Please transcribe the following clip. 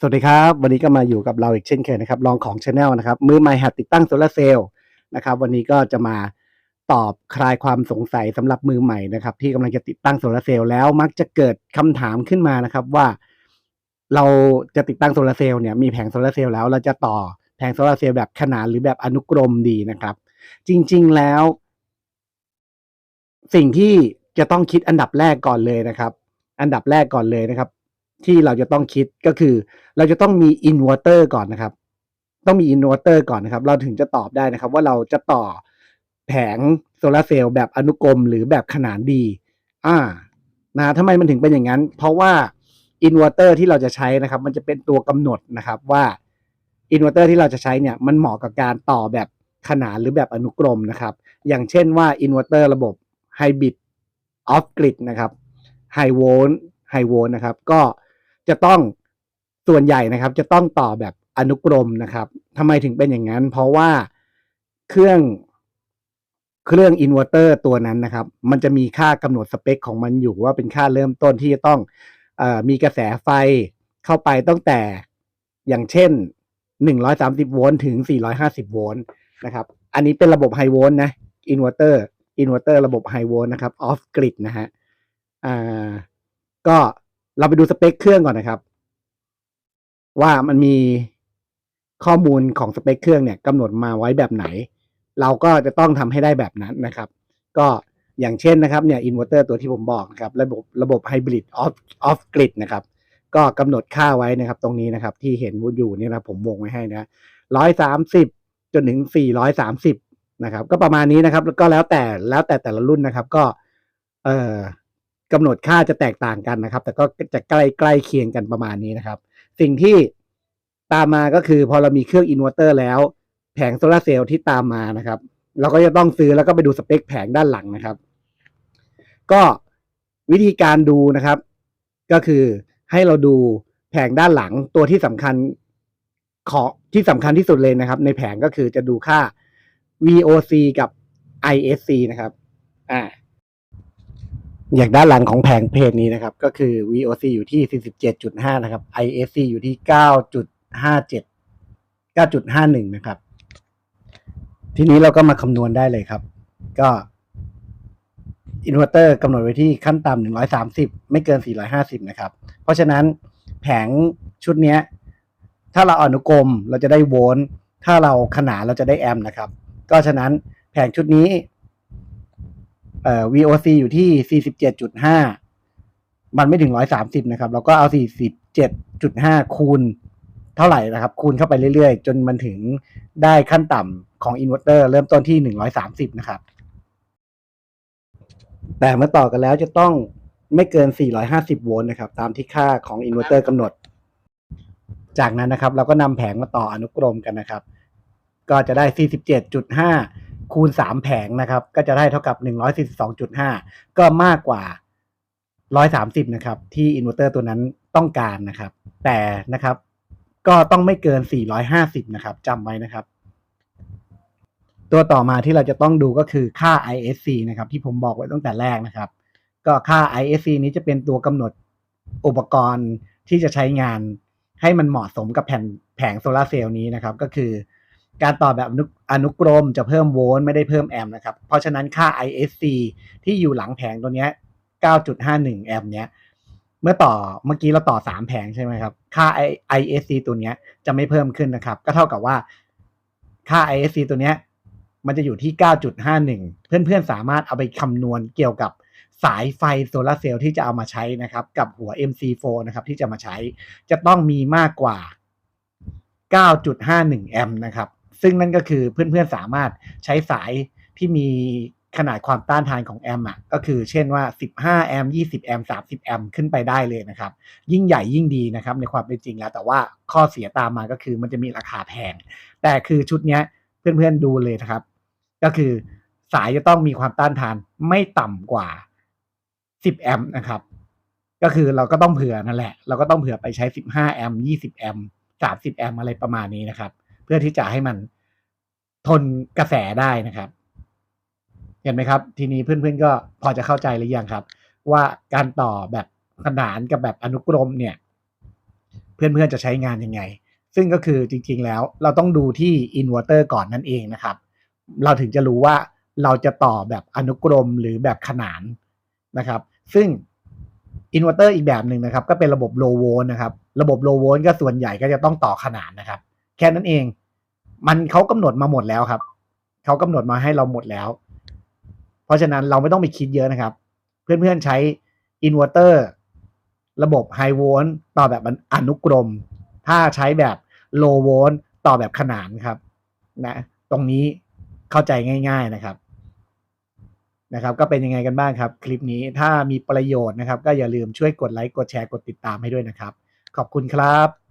สวัสดีครับ วันนี้ก็มาอยู่กับเราอีกเช่นเคยนะครับลองของชาแนลนะครับ มือใหม่หัดติดตั้งโซลาร์เซลล์นะครับ วันนี้ก็จะมาตอบคลายความสงสัยสำหรับมือใหม่นะครับ ที่กำลังจะติดตั้งโซลาร์เซลล์แล้วมักจะเกิดคำถามขึ้นมานะครับว่า เราจะติดตั้งโซลาร์เซลล์เนี่ยมีแผงโซลาร์เซลล์แล้วเราจะต่อแผงโซลาร์เซลล์แบบขนานหรือแบบอนุกรมดีนะครับ จริง ๆแล้ว สิ่งที่จะต้องคิดอันดับแรกก่อนเลยนะครับ อันดับแรกก่อนเลยนะครับ ที่เราจะต้องคิดก็คือ เราจะต้องมีอินเวอร์เตอร์ก่อนนะครับ ต้องมีอินเวอร์เตอร์ก่อนนะครับ เราถึงจะตอบได้นะครับ ว่าเราจะต่อแผงโซลาเซลล์แบบอนุกรมหรือแบบขนานดี อ่านะทำไมมันถึงเป็นอย่างนั้น เพราะว่าอินเวอร์เตอร์ที่เราจะใช้นะครับ มันจะเป็นตัวกำหนดนะครับว่าอินเวอร์เตอร์ที่เราจะใช้เนี่ยมันเหมาะกับการต่อแบบขนานหรือแบบอนุกรมนะครับ อย่างเช่นว่าอินเวอร์เตอร์ระบบไฮบริดออฟกริดนะครับไฮโวลต์ไฮโวลต์นะครับ ก็ จะต้องส่วนใหญ่นะครับ จะต้องต่อแบบอนุกรมนะครับทำไมถึงเป็นอย่างนั้น เพราะว่าเครื่องเครื่องอินเวอร์เตอร์ตัวนั้นนะครับ มันจะมีค่ากำหนดสเปคของมันอยู่ว่าเป็นค่าเริ่มต้นที่จะต้องอมีกระแสไฟเข้าไปตั้งแต่อย่างเช่น 130 โวลต์ถึง 450 โวลต์นะครับ อันนี้เป็นระบบไฮโวลต์นะอินเวอร์เตอร์อินเวอร์เตอร์ระบบไฮโวลต์นะครับออฟกริดนะฮะอ่าก็ เราไปดูสเปคเครื่องก่อนนะครับ ว่ามันมีข้อมูลของสเปคเครื่องเนี่ยกำหนดมาไว้แบบไหน เราก็จะต้องทำให้ได้แบบนั้นนะครับ ก็อย่างเช่นนะครับเนี่ยอินเวอร์เตอร์ตัวที่ผมบอกนะครับ ระบบระบบไฮบริดออฟออฟกริดนะครับ ก็กำหนดค่าไว้นะครับ ตรงนี้นะครับ ที่เห็นอยู่เนี่ยนะผมวงไว้ให้นะร้อยสามสิบจนถึงสี่ร้อยสามสิบนะครับ ก็ประมาณนี้นะครับ แล้วก็แล้วแต่แล้วแต่แต่ละรุ่นนะครับ ก็ เอ่อ กำหนดค่าจะแตกต่างกันนะครับ แต่ก็จะใกล้ใกล้เคียงกันประมาณนี้นะครับ สิ่งที่ตามมาก็คือพอเรามีเครื่องอินเวอร์เตอร์แล้ว แผงโซลาเซลล์ที่ตามมานะครับ เราก็จะต้องซื้อแล้วก็ไปดูสเปคแผงด้านหลังนะครับ ก็วิธีการดูนะครับ ก็คือให้เราดูแผงด้านหลังตัวที่สำคัญขอที่สำคัญที่สุดเลยนะครับ ในแผงก็คือจะดูค่า VOC กับ ISC นะครับ อ่า อย่างด้านหลังของแผงเพจนี้นะครับ ก็คือ VOC อยู่ที่ 47.5 นะครับ ISC อยู่ที่ 9.57 9.51 นะครับ ทีนี้เราก็มาคำนวณได้เลยครับ ก็อินเวอร์เตอร์กำหนดไว้ที่ขั้นต่ำ130 ไม่เกิน 450 นะครับ เพราะฉะนั้นแผงชุดนี้ถ้าเราอนุกรมเราจะได้โวลต์ถ้าเราขนานเราจะได้แอมป์นะครับ ก็ฉะนั้นแผงชุดนี้ เอ่อ VOC อยู่ที่ 47.5 มันไม่ถึง 130 นะครับ เราก็เอา 47.5 คูณเท่าไหร่นะครับ คูณเข้าไปเรื่อยๆ จนมันถึงได้ขั้นต่ำของอินเวอร์เตอร์เริ่มต้นที่ 130 นะครับ แต่เมื่อต่อกันแล้วจะต้องไม่เกิน 450 โวลต์นะครับ ตามที่ค่าของอินเวอร์เตอร์กำหนด จากนั้นนะครับ เราก็นำแผงมาต่ออนุกรมกันนะครับ ก็จะได้ 47.5 คูณ 3 แผงนะครับ ก็จะได้เท่ากับ 142.5 ก็มากกว่า 130 นะครับ ที่อินเวอร์เตอร์ตัวนั้นต้องการนะครับ แต่นะครับ ก็ต้องไม่เกิน 450 นะครับจำไว้นะครับ ตัวต่อมาที่เราจะต้องดูก็คือค่า ISC นะครับ ที่ผมบอกไว้ตั้งแต่แรกนะครับ ก็ค่า ISC นี้จะเป็นตัวกำหนดอุปกรณ์ที่จะใช้งานให้มันเหมาะสมกับแผ่นแผงโซลาเซลล์นี้นะครับ ก็คือ การต่อแบบอนุอนกรมจะเพิ่มโวลต์ไม่ได้เพิ่มแอมป์นะครับ เพราะฉะนั้นค่า ISC ที่อยู่หลังแผงตัวเนี้ย9.51 แอมป์เนี้ย เมื่อต่อเมื่อกี้เราต่อ 3 แผงใช่ไหมครับ ค่า ISC ตัวเนี้ยจะไม่เพิ่มขึ้นนะครับ ก็เท่ากับว่าค่า ISC ตัวเนี้ยมันจะอยู่ที่ 9.51 เพื่อนๆ สามารถเอาไปคำนวณเกี่ยวกับสายไฟโซลาเซลล์ที่จะเอามาใช้นะครับ กับหัว MC4 นะครับที่จะมาใช้จะต้องมีมากกว่า 9.51 แอมป์นะครับ ซึ่งนั่นก็คือเพื่อนๆสามารถใช้สายที่มีขนาดความต้านทานของแอมป์อะก็คือเช่นว่า 15 แอมป์20 แอมป์30 แอมป์ขึ้นไปได้เลยนะครับ ยิ่งใหญ่ยิ่งดีนะครับในความเป็นจริงแล้ว แต่ว่าข้อเสียตามมาก็คือมันจะมีราคาแพง แต่คือชุดเนี้ยเพื่อนๆดูเลยนะครับ ก็คือสายจะต้องมีความต้านทานไม่ต่ำกว่า 10 แอมป์นะครับ ก็คือเราก็ต้องเผื่อนั่นแหละ เราก็ต้องเผื่อไปใช้ 15 แอมป์20 แอมป์30 แอมป์อะไรประมาณนี้นะครับ เพื่อที่จะให้มันทนกระแสได้นะครับ เห็นไหมครับ ทีนี้เพื่อนๆก็พอจะเข้าใจหรือยังครับ ว่าการต่อแบบขนานกับแบบอนุกรมเนี่ย เพื่อนๆจะใช้งานยังไง ซึ่งก็คือจริงๆแล้วเราต้องดูที่อินเวอร์เตอร์ก่อนนั่นเองนะครับ เราถึงจะรู้ว่าเราจะต่อแบบอนุกรมหรือแบบขนานนะครับ ซึ่งอินเวอร์เตอร์อีกแบบหนึ่งนะครับ ก็เป็นระบบโลโวล์นะครับ ระบบโลโวล์ก็ส่วนใหญ่ก็จะต้องต่อขนานนะครับ แค่นั้นเอง มันเขากำหนดมาหมดแล้วครับเขากำหนดมาให้เราหมดแล้ว เพราะฉะนั้นเราไม่ต้องไปคิดเยอะนะครับ เพื่อนๆใช้อินเวอร์เตอร์ระบบไฮโวลต์ต่อแบบอนุกรม ถ้าใช้แบบโลโวลต์ต่อแบบขนานครับนะตรงนี้เข้าใจง่าย ๆนะครับนะครับ ก็เป็นยังไงกันบ้างครับ คลิปนี้ถ้ามีประโยชน์นะครับ ก็อย่าลืมช่วยกดไลค์กดแชร์กดติดตามให้ด้วยนะครับ ขอบคุณครับ